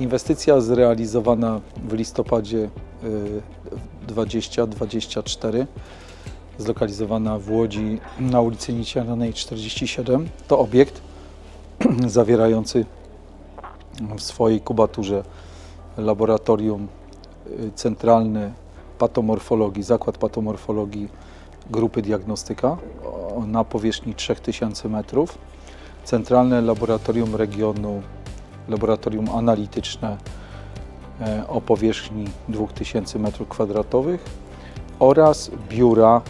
Inwestycja zrealizowana w listopadzie y, 2024, zlokalizowana w Łodzi na ulicy Niciarnej 47. To obiekt zawierający w swojej kubaturze laboratorium y, centralne patomorfologii, zakład patomorfologii grupy diagnostyka na powierzchni 3000 metrów, centralne laboratorium regionu, laboratorium analityczne e, o powierzchni 2000 m2 oraz biura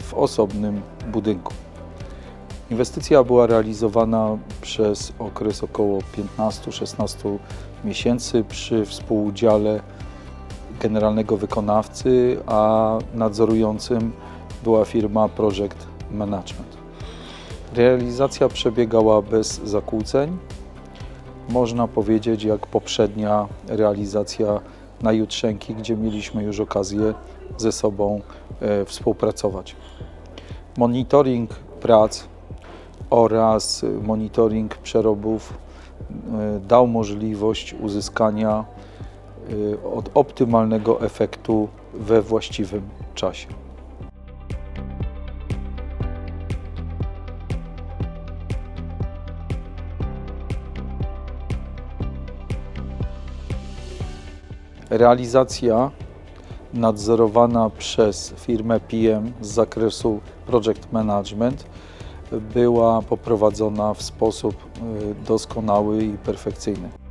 w osobnym budynku. Inwestycja była realizowana przez okres około 15-16 miesięcy przy współudziale generalnego wykonawcy, a nadzorującym była firma Project Management. Realizacja przebiegała bez zakłóceń. Można powiedzieć, jak poprzednia realizacja na Jutrzenki, gdzie mieliśmy już okazję ze sobą e, współpracować. Monitoring prac oraz monitoring przerobów e, dał możliwość uzyskania e, od optymalnego efektu we właściwym czasie. Realizacja nadzorowana przez firmę PM z zakresu Project Management była poprowadzona w sposób y, doskonały i perfekcyjny.